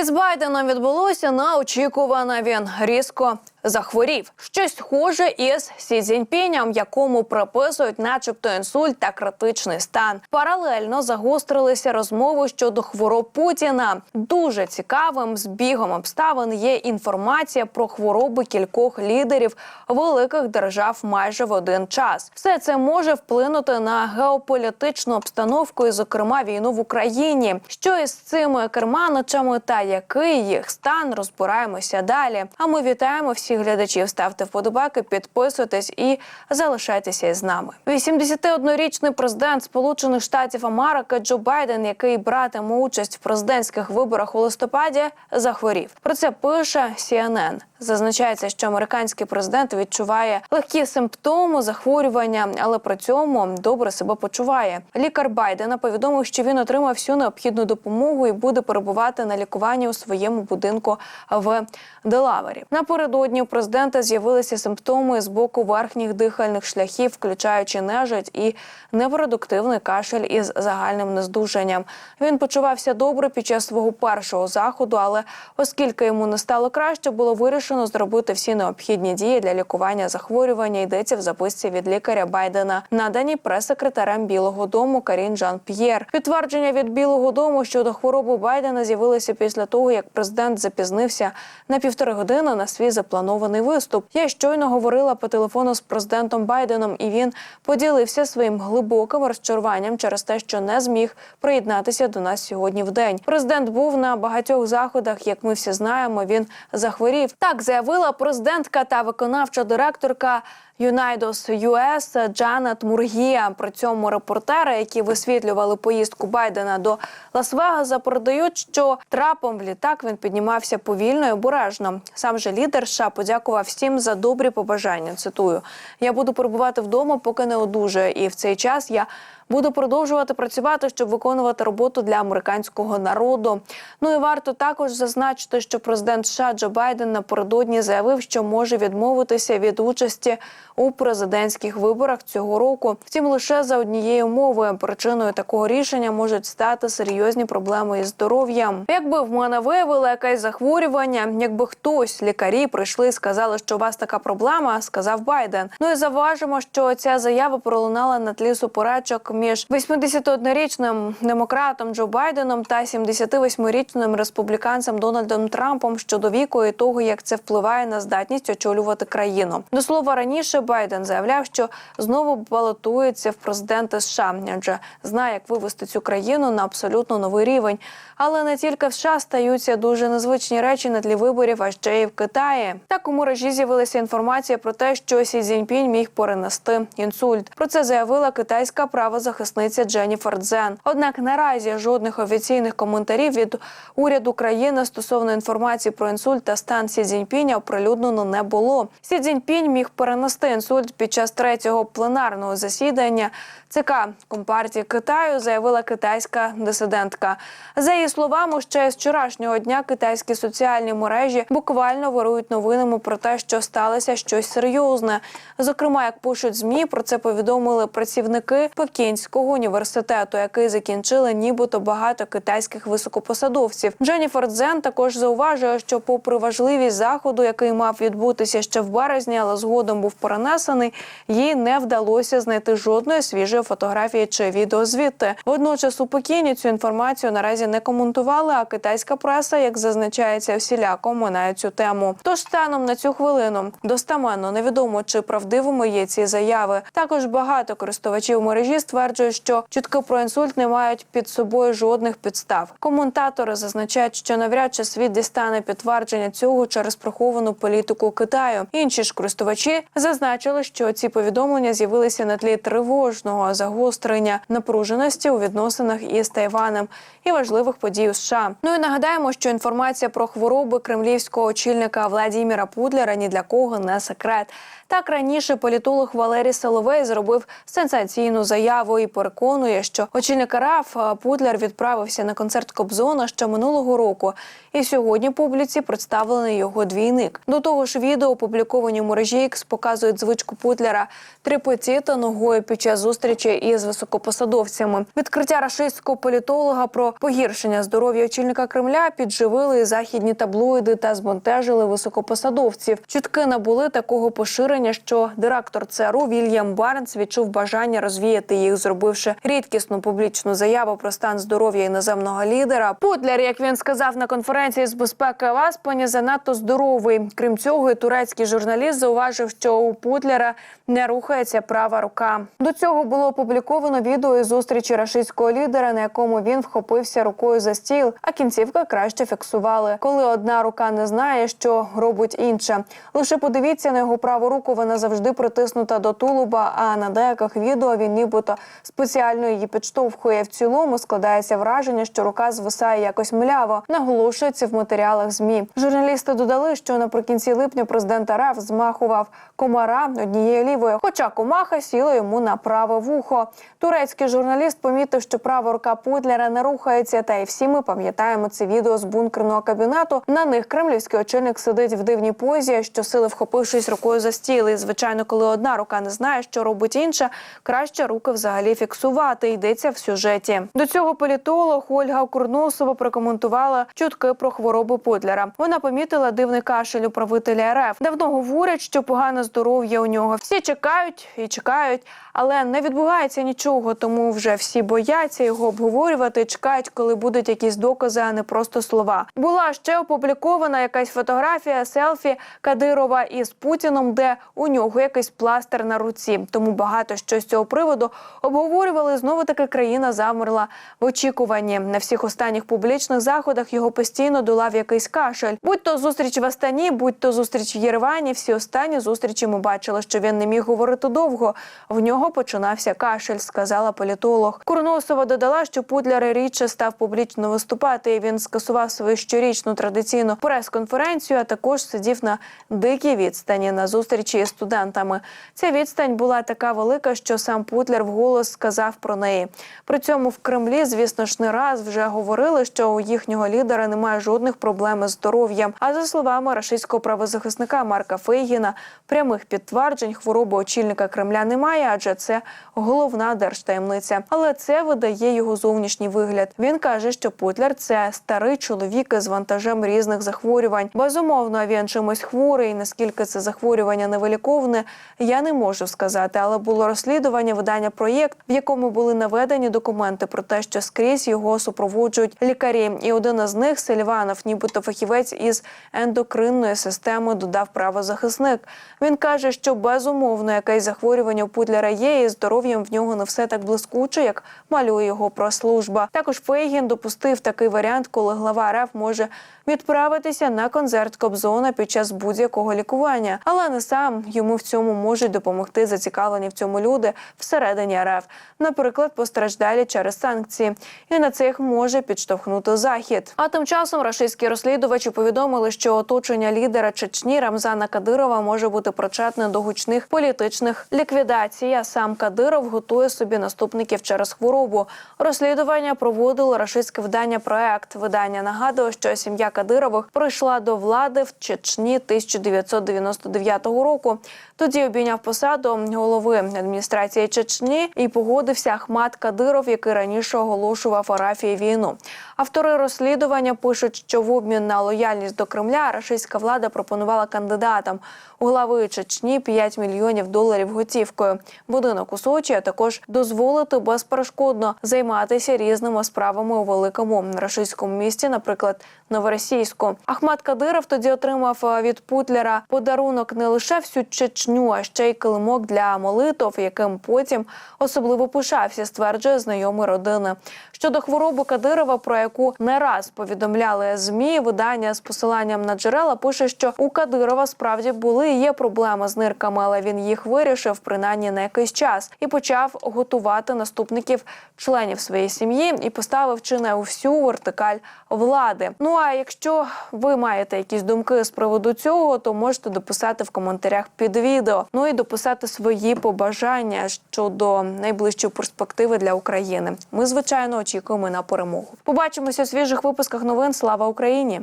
Із Байденом відбулося неочікуване. Він різко захворів. Щось схоже із Сі Цзіньпінем, якому приписують, начебто, інсульт та критичний стан. Паралельно загострилися розмови щодо хвороб Путіна. Дуже цікавим збігом обставин є інформація про хвороби кількох лідерів великих держав майже в один час. Все це може вплинути на геополітичну обстановку, і, зокрема, війну в Україні. Що із цими керманичами та який їх стан розбираємося далі. А ми вітаємо всіх глядачів. Ставте вподобайки, підписуйтесь і залишайтеся із нами. 81-річний президент Сполучених Штатів Америки Джо Байден, який братиме участь в президентських виборах у листопаді, захворів. Про це пише CNN. Зазначається, що американський президент відчуває легкі симптоми захворювання, але при цьому добре себе почуває. Лікар Байдена повідомив, що він отримав всю необхідну допомогу і буде перебувати на лікуванні у своєму будинку в Делавері. Напередодні у президента з'явилися симптоми з боку верхніх дихальних шляхів, включаючи нежить і непродуктивний кашель із загальним нездужанням. Він почувався добре під час свого першого заходу, але оскільки йому не стало краще, було вирішено зробити всі необхідні дії для лікування захворювання. Йдеться в записці від лікаря Байдена, надані прес-секретарем Білого Дому Карін Жан П'єр. Підтвердження від Білого Дому щодо хвороби Байдена з'явилися після того, як президент запізнився на півтори години на свій запланований виступ. Я щойно говорила по телефону з президентом Байденом, і він поділився своїм глибоким розчаруванням через те, що не зміг приєднатися до нас сьогодні в день. Президент був на багатьох заходах. Як ми всі знаємо, він захворів. Так заявила президентка та виконавча директорка. Юнайдос ЮС Джанет Мургія. При цьому репортери, які висвітлювали поїздку Байдена до Лас-Вегаса, передають, що трапом в літак він піднімався повільно і обережно. Сам же лідер США подякував всім за добрі побажання. Цитую: я буду перебувати вдома, поки не одужаю, і в цей час я. Буду продовжувати працювати, щоб виконувати роботу для американського народу. Ну і варто також зазначити, що президент США Джо Байден напередодні заявив, що може відмовитися від участі у президентських виборах цього року. Втім, лише за однією умовою причиною такого рішення можуть стати серйозні проблеми із здоров'ям. Якби в мене виявили якесь захворювання, якби хтось лікарі прийшли і сказали, що у вас така проблема, сказав Байден. Ну і заважимо, що ця заява пролунала на тлі суперечок між 81-річним демократом Джо Байденом та 78-річним республіканцем Дональдом Трампом щодо віку і того, як це впливає на здатність очолювати країну. До слова раніше Байден заявляв, що знову балотується в президенти США, адже знає, як вивести цю країну на абсолютно новий рівень. Але не тільки в США стаються дуже незвичні речі на тлі виборів, а ще й в Китаї. Так у мережі з'явилася інформація про те, що Сі Цзіньпінь міг перенести інсульт. Про це заявила китайська правозахисниця Дженніфер Дзен. Однак наразі жодних офіційних коментарів від уряду країни стосовно інформації про інсульт та стан Сі Цзіньпіня оприлюднено не було. Сі Цзіньпінь міг перенести інсульт під час третього пленарного засідання ЦК Компартії Китаю, заявила китайська дисидентка. За її словами, ще з вчорашнього дня китайські соціальні мережі буквально вирують новинами про те, що сталося щось серйозне. Зокрема, як пишуть змі, про це повідомили працівники Пекінського університету, який закінчили нібито багато китайських високопосадовців. Дженніфер Дзен також зауважує, що, попри важливість заходу, який мав відбутися ще в березні, але згодом був перенесений, їй не вдалося знайти жодної свіжої фотографії чи відео звідти. Водночас у Пекіні цю інформацію наразі не коментували. А китайська преса, як зазначається, всіляко минає цю тему. Тож станом на цю хвилину достаменно невідомо чи правдивими є ці заяви. Також багато користувачів мережі стверджують, що чутки про інсульт не мають під собою жодних підстав. Коментатори зазначають, що навряд чи світ дістане підтвердження цього через приховану політику Китаю. Інші ж користувачі зазначили, що ці повідомлення з'явилися на тлі тривожного загострення напруженості у відносинах із Тайванем і важливих подій у США. Ну і нагадаємо, що інформація про хвороби кремлівського очільника Владіміра Путлера ні для кого не секрет. Так раніше політолог Валерій Соловей зробив сенсаційну заяву і переконує, що очільник РАФ Путлер відправився на концерт Кобзона ще минулого року, і сьогодні публіці представлений його двійник. До того ж, відео опубліковані в мережі X показують звичку Путлера трепотіти ногою під час зустрічі із високопосадовцями. Відкриття рашистського політолога про погіршення здоров'я очільника Кремля підживили західні таблоїди та збентежили високопосадовців. Чутки набули такого поширення, що директор ЦРУ Вільям Барнс відчув бажання розвіяти їх, зробивши рідкісну публічну заяву про стан здоров'я іноземного лідера. Путлер, як він сказав на конференції з безпеки в Аспані, занадто здоровий. Крім цього, і турецький журналіст зауважив, що у Путлера не рухається права рука. До цього було опубліковано відео із зустрічі рашистського лідера, на якому він вхопився рукою за стіл, а кінцівка краще фіксували. Коли одна рука не знає, що робить інша. Лише подивіться на його праву руку. Вона завжди притиснута до тулуба. А на деяких відео він нібито спеціально її підштовхує. В цілому складається враження, що рука звисає якось мляво. Наголошується в матеріалах змі. Журналісти додали, що наприкінці липня президент РФ змахував комара однією лівою, хоча комаха сіла йому на праве вухо. Турецький журналіст помітив, що права рука Путлера не рухається. Та й всі ми пам'ятаємо це відео з бункерного кабінету. На них кремлівський очільник сидить в дивній позі, щосили вхопившись рукою за стіл. І, звичайно, коли одна рука не знає, що робить інша, краще руки взагалі фіксувати. Йдеться в сюжеті. До цього політолог Ольга Курносова прокоментувала чутки про хворобу Путлера. Вона помітила дивний кашель у правителя РФ. Давно говорять, що погане здоров'я у нього. Всі чекають і чекають, але не відбувається нічого. Тому вже всі бояться його обговорювати. Чекають, коли будуть якісь докази, а не просто слова. Була ще опублікована якась фотографія селфі Кадирова із Путіном, де у нього якийсь пластир на руці. Тому багато що з цього приводу обговорювали. Знову таки країна замерла в очікуванні. На всіх останніх публічних заходах його постійно долав якийсь кашель. Будь то зустріч в Астані, будь то зустріч в Єревані. Всі останні зустрічі ми бачили, що він не міг говорити довго. В нього починався кашель, сказала політолог. Курносова додала, що Путлер рідше став публічно виступати. і Він скасував свою щорічну традиційну прес-конференцію. А також сидів на дикій відстані на зустрічі із студентами. Ця відстань була така велика, що сам Путлер вголос сказав про неї. При цьому в Кремлі, звісно ж, не раз вже говорили, що у їхнього лідера немає жодних проблем із здоров'ям. А за словами рашистського правозахисника Марка Фейгіна, прямих підтверджень хвороби очільника Кремля немає, адже це головна держтаємниця. Але це видає його зовнішній вигляд. Він каже, що Путлер це старий чоловік із вантажем різних захворювань. Безумовно, він чимось хворий. Наскільки це захворювання невиліковне, я не можу сказати. Але було розслідування видання проєкт, в якому були наведені документи про те, що скрізь його супроводжують лікарі. І один із них Сельванов, нібито фахівець із ендокринної системи, додав правозахисник. Він каже, що безумовно якесь захворювання у Путлера і здоров'ям в нього не все так блискуче, як малює його прес-служба. Також Фейгін допустив такий варіант, коли глава РФ може відправитися на концерт Кобзона під час будь-якого лікування, але не сам йому в цьому можуть допомогти зацікавлені в цьому люди всередині РФ, наприклад, постраждалі через санкції, і на це їх може підштовхнути захід. А тим часом рашистські розслідувачі повідомили, що оточення лідера Чечні Рамзана Кадирова може бути причетне до гучних політичних ліквідацій. Сам Кадиров готує собі наступників через хворобу. Розслідування проводило рашистське видання проект. Видання нагадує, що сім'я Кадирових прийшла до влади в Чечні 1999 року. Тоді обійняв посаду голови адміністрації Чечні і погодився Ахмат Кадиров, який раніше оголошував Арафії війну. Автори розслідування пишуть, що в обмін на лояльність до Кремля рашистська влада пропонувала кандидатам у глави Чечні 5 мільйонів доларів готівкою, будинок у Сочі, а також дозволити безперешкодно займатися різними справами у великому рашистському місті, наприклад, Новоросійську. Ахмат Кадиров тоді отримав е, від Путлера подарунок не лише всю Чечню, а ще й килимок для молитов, яким потім особливо пишався, стверджує знайомий родини. Щодо хвороби Кадирова, про яку не раз повідомляли змі, видання з посиланням на джерела пише, що у Кадирова справді були і є проблеми з нирками, але він їх вирішив принаймні на якийсь час і почав готувати наступників членів своєї сім'ї і поставив чи не у всю вертикаль влади. Ну а якщо ви маєте якісь думки з приводу цього, то можете дописати в коментарях під відео. Ну і дописати свої побажання щодо найближчої перспективи для України. Ми звичайно очікуємо на перемогу. Побачимося у свіжих випусках новин. Слава Україні!